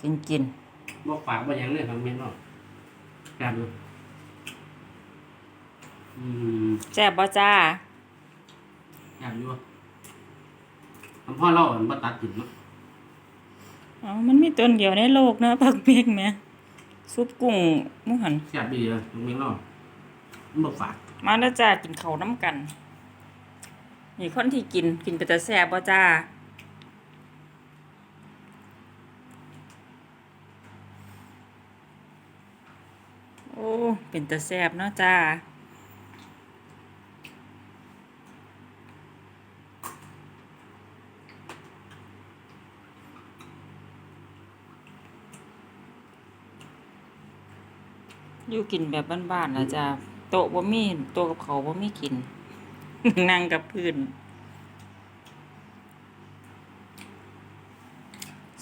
กินกินบ่ฝากบ่หยังเลยบางเม็ดเนาะครับดูอืมแซ่บบ่จ้าอยากอยู่ทำพ่อเราอันบ่ตัดกินเนาะอ๋อมันมีต้นเดียวในโลกนะผักเปียกแหม่ซุปกุ้งหมูหันแซ่บดีเลยบางเม็ดเนาะมันบ่ฝากมาแล้วจ้ากินข้าวน้ำกันนี่คนที่กินกินไปแต่แซ่บบ่จ้า โอ้ เป็นต่แซบเนาะจ้า อยู่กินแบบบ้านๆนะจ้าโต๊ะบ่มีโต๊ะกับเขาบ่มีกิน นั่งกับพื้น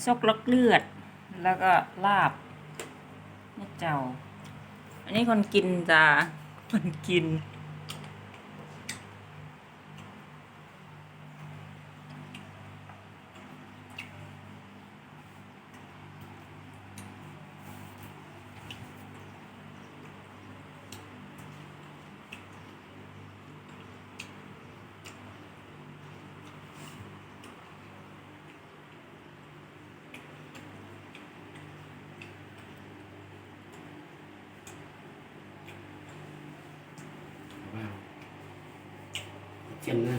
ซกลักเลือด แล้วก็ลาบนี่เจ้า อันนี้คนกินจ้าคนกิน เจียนหน้า